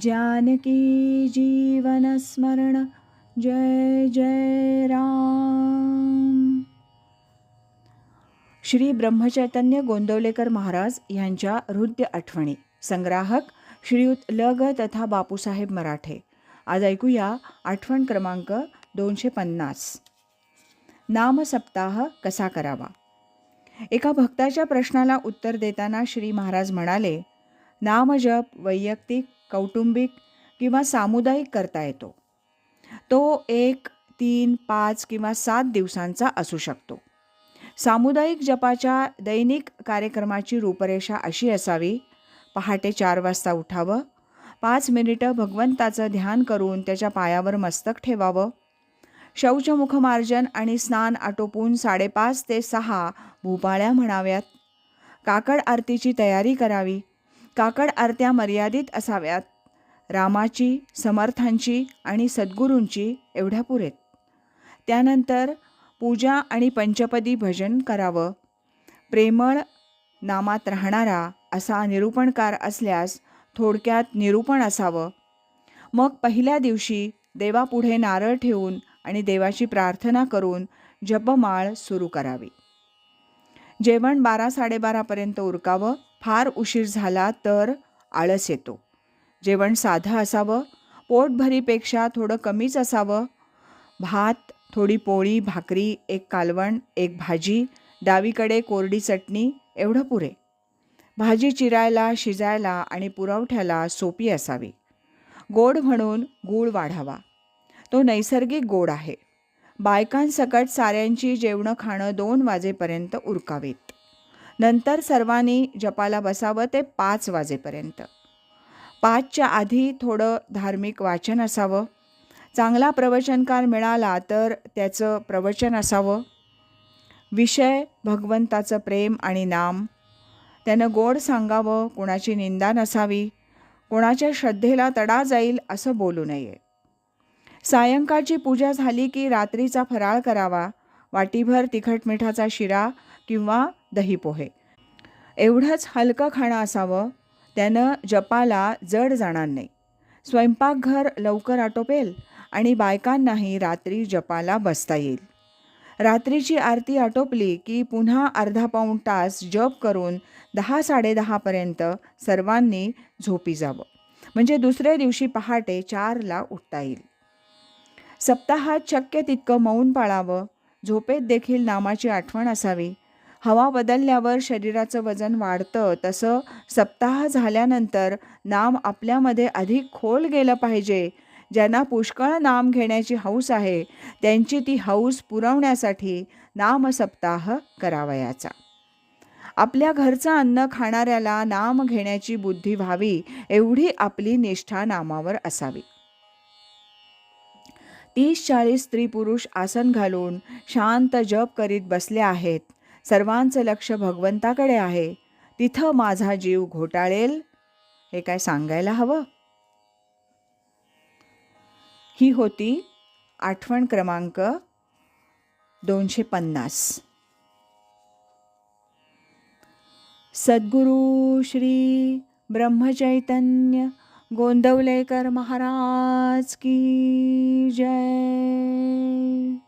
जानकी जीवनस्मरण जय जय राम. श्री ब्रह्मचैतन्य गोंदवलेकर महाराज यांच्या हृदय आठवणी. संग्राहक श्रीयुत लग तथा बापूसाहेब मराठे. आज ऐकूया आठवण क्रमांक दोनशे पन्नास. नामसप्ताह कसा करावा? एका भक्ताच्या प्रश्नाला उत्तर देताना श्री महाराज म्हणाले नामजप वैयक्तिक कौटुंबिक किंवा सामुदायिक करता येतो. तो एक तीन पाच किंवा सात दिवसांचा असू शकतो. सामुदायिक जपाच्या दैनिक कार्यक्रमाची रूपरेषा अशी असावी पहाटे चार वाजता उठावं पाच मिनिटं भगवंताचं ध्यान करून त्याच्या पायावर मस्तक ठेवावं शौचमुखमार्जन आणि स्नान आटोपून साडेपाच ते सहा भूपाळ्या म्हणाव्यात काकड आरतीची तयारी करावी काकड आरत्या मर्यादित असाव्यात. रामाची समर्थांची आणि सद्गुरूंची एवढ्या पुरेत. त्यानंतर पूजा आणि पंचपदी भजन करावं. प्रेमळ नामात राहणारा असा निरूपणकार असल्यास थोडक्यात निरूपण असावं. मग पहिल्या दिवशी देवापुढे नारळ ठेवून आणि देवाची प्रार्थना करून जपमाळ सुरू करावी. जेवण बारा साडेबारापर्यंत उरकावं. फार उशीर झाला तर आळस येतो. जेवण साधं असावं पोटभरीपेक्षा थोडं कमीच असावं. भात थोडी पोळी भाकरी एक कालवण एक भाजी डावीकडे कोरडी चटणी एवढं पुरे. भाजी चिरायला शिजायला आणि पुरवठ्याला सोपी असावी. गोड म्हणून गूळ वाढावा. तो नैसर्गिक गोड आहे. बायकांसकट साऱ्यांची जेवणं खाणं दोन वाजेपर्यंत उरकावीत. नंतर सर्वांनी जपाला बसावं ते पाच वाजेपर्यंत. पाचच्या आधी थोडं धार्मिक वाचन असावं. चांगला प्रवचनकार मिळाला तर त्याचं प्रवचन असावं. विषय भगवंताचं प्रेम आणि नाम. त्यानं गोड सांगावं कोणाची निंदा नसावी कोणाच्या श्रद्धेला तडा जाईल असं बोलू नये. सायंकाळची पूजा झाली की रात्रीचा फराळ करावा वाटीभर तिखट मिठाचा शिरा किंवा दही पोहे एवढंच हलकं खाणं असावं त्यानं जपाला जड जाणार नाही. स्वयंपाकघर लवकर आटोपेल आणि बायकांनाही रात्री जपाला बसता येईल. रात्रीची आरती आटोपली की पुन्हा अर्धा पाऊण तास जप करून दहा साडेदहापर्यंत सर्वांनी झोपी जावं. म्हणजे दुसऱ्या दिवशी पहाटे चारला उठता येईल. सप्ताहात शक्य तितकं मौन पाळावं झोपेत देखील नामाची आठवण असावी हवा बदलल्यावर शरीराचं वजन वाढतं. तसं सप्ताह झाल्यानंतर नाम आपल्यामध्ये अधिक खोल गेलं पाहिजे. ज्यांना पुष्कळ नाम घेण्याची हौस आहे त्यांची ती हौस पुरवण्यासाठी नामसप्ताह करावयाचा. आपल्या घरचं अन्न खाणाऱ्याला नाम घेण्याची बुद्धी व्हावी एवढी आपली निष्ठा नामावर असावी. तीस चाळीस स्त्री पुरुष आसन घालून शांत जप करीत बसले आहेत. सर्वांचं लक्ष भगवंताकडे आहे. तिथं माझा जीव घोटाळेल. हे काय सांगायला हवं? ही होती आठवण क्रमांक दोनशे पन्नास. सद्गुरू श्री ब्रह्मचैतन्य गोंदवलेकर महाराज की जय.